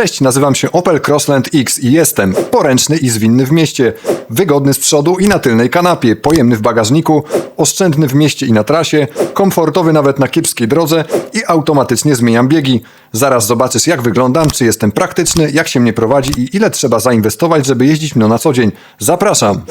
Cześć, nazywam się Opel Crossland X i jestem poręczny i zwinny w mieście, wygodny z przodu i na tylnej kanapie, pojemny w bagażniku, oszczędny w mieście i na trasie, komfortowy nawet na kiepskiej drodze i automatycznie zmieniam biegi. Zaraz zobaczysz jak wyglądam, czy jestem praktyczny, jak się mnie prowadzi i ile trzeba zainwestować, żeby jeździć mną na co dzień. Zapraszam!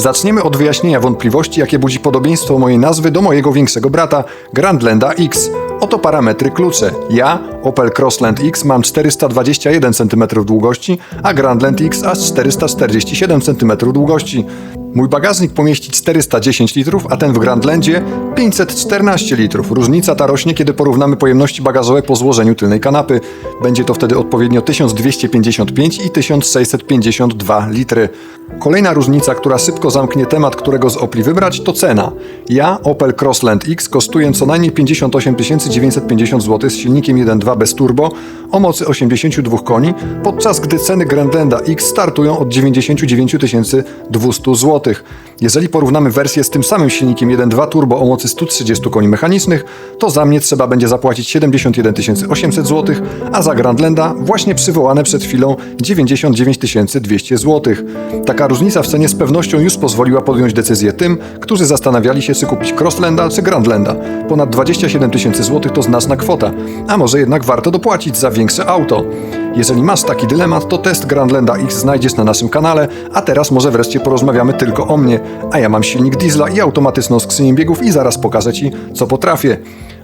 Zaczniemy od wyjaśnienia wątpliwości, jakie budzi podobieństwo mojej nazwy do mojego większego brata, Grandlanda X. Oto parametry klucze. Ja, Opel Crossland X, mam 421 cm długości, a Grandland X aż 447 cm długości. Mój bagażnik pomieści 410 litrów, a ten w Grandlandzie 514 litrów. Różnica ta rośnie, kiedy porównamy pojemności bagażowe po złożeniu tylnej kanapy. Będzie to wtedy odpowiednio 1255 i 1652 litry. Kolejna różnica, która szybko zamknie temat, którego z Opli wybrać, to cena. Ja, Opel Crossland X, kosztuję co najmniej 58 950 zł z silnikiem 1.2 bez turbo o mocy 82 koni, podczas gdy ceny Grandlanda X startują od 99 200 zł. Jeżeli porównamy wersję z tym samym silnikiem 1.2 turbo o mocy 130 koni mechanicznych, to za mnie trzeba będzie zapłacić 71 800 zł, a za Grandlanda właśnie przywołane przed chwilą 99 200 zł. Taka różnica w cenie z pewnością już pozwoliła podjąć decyzję tym, którzy zastanawiali się, czy kupić Crosslanda czy Grandlanda. Ponad 27 tysięcy złotych to znaczna kwota, a może jednak warto dopłacić za większe auto. Jeżeli masz taki dylemat, to test Grandlanda X znajdziesz na naszym kanale, a teraz może wreszcie porozmawiamy tylko o mnie, a ja mam silnik diesla i automatyczną skrzynię biegów i zaraz pokażę Ci, co potrafię.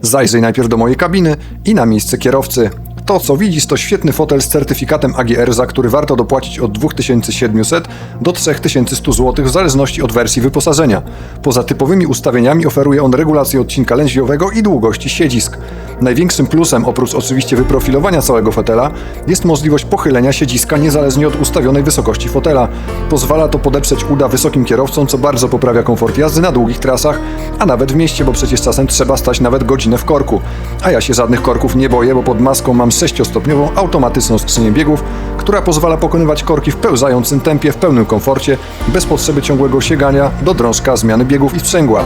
Zajrzyj najpierw do mojej kabiny i na miejsce kierowcy. To, co widzisz, to świetny fotel z certyfikatem AGR, za który warto dopłacić od 2700 do 3100 zł w zależności od wersji wyposażenia. Poza typowymi ustawieniami oferuje on regulację odcinka lędźwiowego i długości siedzisk. Największym plusem, oprócz oczywiście wyprofilowania całego fotela, jest możliwość pochylenia siedziska niezależnie od ustawionej wysokości fotela. Pozwala to podeprzeć uda wysokim kierowcom, co bardzo poprawia komfort jazdy na długich trasach, a nawet w mieście, bo przecież czasem trzeba stać nawet godzinę w korku. A ja się żadnych korków nie boję, bo pod maską mam 6-stopniową automatyczną skrzynię biegów, która pozwala pokonywać korki w pełzającym tempie, w pełnym komforcie, bez potrzeby ciągłego sięgania do drążka, zmiany biegów i sprzęgła.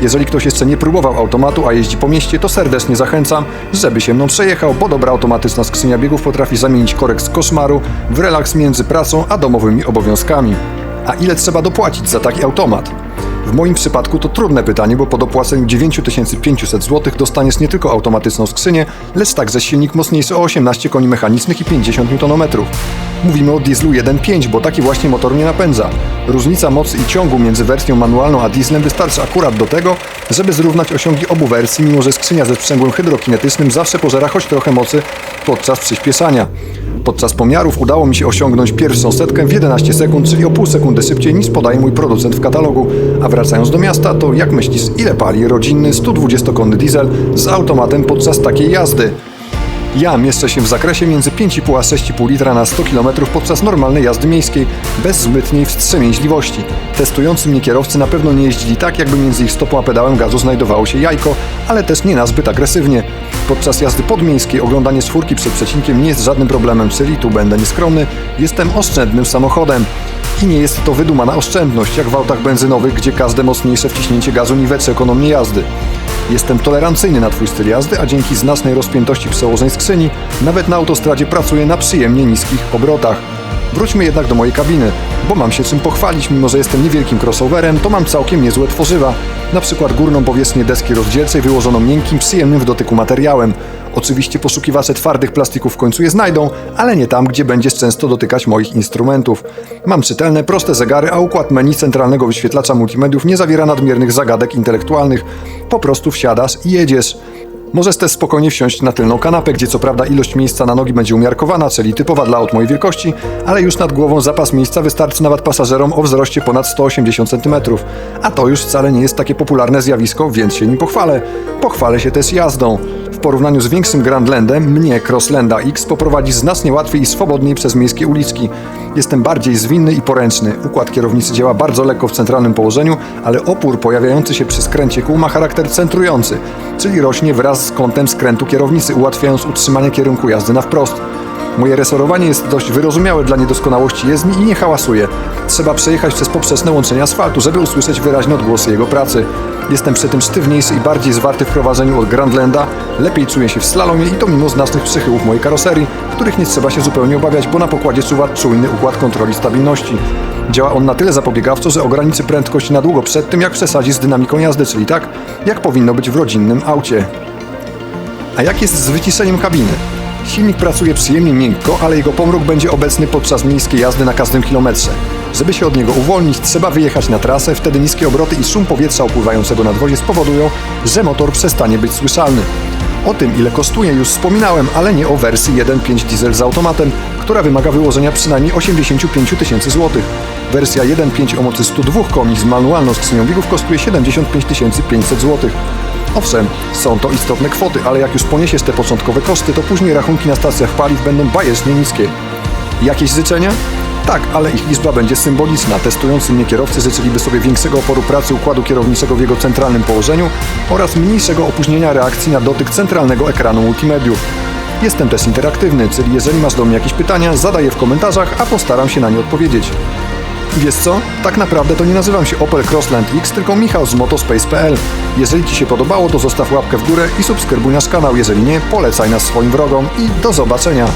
Jeżeli ktoś jeszcze nie próbował automatu, a jeździ po mieście, to serdecznie zachęcam, żeby się mną przejechał, bo dobra automatyczna skrzynia biegów potrafi zamienić korek z koszmaru w relaks między pracą a domowymi obowiązkami. A ile trzeba dopłacić za taki automat? W moim przypadku to trudne pytanie, bo po dopłaceniu 9500 zł dostaniesz nie tylko automatyczną skrzynię, lecz także silnik mocniejszy o 18 koni mechanicznych i 50 Nm. Mówimy o dieslu 1.5, bo taki właśnie motor mnie napędza. Różnica mocy i ciągu między wersją manualną a dieslem wystarczy akurat do tego, żeby zrównać osiągi obu wersji, mimo że skrzynia ze sprzęgłem hydrokinetycznym zawsze pożera choć trochę mocy podczas przyspieszania. Podczas pomiarów udało mi się osiągnąć pierwszą setkę w 11 sekund, czyli o pół sekundy szybciej niż podaje mój producent w katalogu. A wracając do miasta, to jak myślisz, ile pali rodzinny 120-konny diesel z automatem podczas takiej jazdy? Ja mieszczę się w zakresie między 5,5 a 6,5 litra na 100 km podczas normalnej jazdy miejskiej, bez zbytniej wstrzemięźliwości. Testujący mnie kierowcy na pewno nie jeździli tak, jakby między ich stopą a pedałem gazu znajdowało się jajko, ale też nie nazbyt agresywnie. Podczas jazdy podmiejskiej oglądanie czwórki przed przecinkiem nie jest żadnym problemem, czyli tu będę nieskromny, jestem oszczędnym samochodem. I nie jest to wydumana oszczędność, jak w autach benzynowych, gdzie każde mocniejsze wciśnięcie gazu niweczy ekonomię jazdy. Jestem tolerancyjny na Twój styl jazdy, a dzięki znacznej rozpiętości przełożeń skrzyni nawet na autostradzie pracuję na przyjemnie niskich obrotach. Wróćmy jednak do mojej kabiny, bo mam się czym pochwalić, mimo że jestem niewielkim crossoverem, to mam całkiem niezłe tworzywa. Na przykład górną powierzchnię deski rozdzielczej wyłożoną miękkim, przyjemnym w dotyku materiałem. Oczywiście poszukiwacze twardych plastików w końcu je znajdą, ale nie tam, gdzie będziesz często dotykać moich instrumentów. Mam czytelne, proste zegary, a układ menu centralnego wyświetlacza multimediów nie zawiera nadmiernych zagadek intelektualnych. Po prostu wsiadasz i jedziesz. Możesz też spokojnie wsiąść na tylną kanapę, gdzie co prawda ilość miejsca na nogi będzie umiarkowana, czyli typowa dla aut mojej wielkości, ale już nad głową zapas miejsca wystarczy nawet pasażerom o wzroście ponad 180 cm. A to już wcale nie jest takie popularne zjawisko, więc się nim pochwalę. Pochwalę się też jazdą. W porównaniu z większym Grandlandem, mnie Crosslanda X poprowadzi znacznie łatwiej i swobodniej przez miejskie uliczki. Jestem bardziej zwinny i poręczny. Układ kierownicy działa bardzo lekko w centralnym położeniu, ale opór pojawiający się przy skręcie kół ma charakter centrujący, czyli rośnie wraz z kątem skrętu kierownicy, ułatwiając utrzymanie kierunku jazdy na wprost. Moje resorowanie jest dość wyrozumiałe dla niedoskonałości jezdni i nie hałasuje. Trzeba przejechać przez poprzeczne łączenie asfaltu, żeby usłyszeć wyraźne odgłosy jego pracy. Jestem przy tym sztywniejszy i bardziej zwarty w prowadzeniu od Grandlanda, lepiej czuję się w slalomie i to mimo znacznych przychyłów mojej karoserii, których nie trzeba się zupełnie obawiać, bo na pokładzie czuwa czujny układ kontroli stabilności. Działa on na tyle zapobiegawczo, że ograniczy prędkość na długo przed tym, jak przesadzi z dynamiką jazdy, czyli tak, jak powinno być w rodzinnym aucie. A jak jest z wyciszeniem kabiny? Silnik pracuje przyjemnie miękko, ale jego pomruk będzie obecny podczas miejskiej jazdy na każdym kilometrze. Żeby się od niego uwolnić, trzeba wyjechać na trasę, wtedy niskie obroty i szum powietrza opływającego nad wozie spowodują, że motor przestanie być słyszalny. O tym, ile kosztuje, już wspominałem, ale nie o wersji 1.5 diesel z automatem, która wymaga wyłożenia przynajmniej 85 000 tysięcy złotych. Wersja 1.5 o mocy 102 koni z manualną skrzynią biegów kosztuje 75 500 złotych. Owszem, są to istotne kwoty, ale jak już poniesiesz te początkowe koszty, to później rachunki na stacjach paliw będą bajecznie niskie. Jakieś życzenia? Tak, ale ich liczba będzie symboliczna. Testujący mnie kierowcy życzyliby sobie większego oporu pracy układu kierowniczego w jego centralnym położeniu oraz mniejszego opóźnienia reakcji na dotyk centralnego ekranu multimediów. Jestem też interaktywny, czyli jeżeli masz do mnie jakieś pytania, zadaj je w komentarzach, a postaram się na nie odpowiedzieć. Wiesz co? Tak naprawdę to nie nazywam się Opel Crossland X, tylko Michał z motospace.pl. Jeżeli Ci się podobało, to zostaw łapkę w górę i subskrybuj nasz kanał. Jeżeli nie, polecaj nas swoim wrogom i do zobaczenia.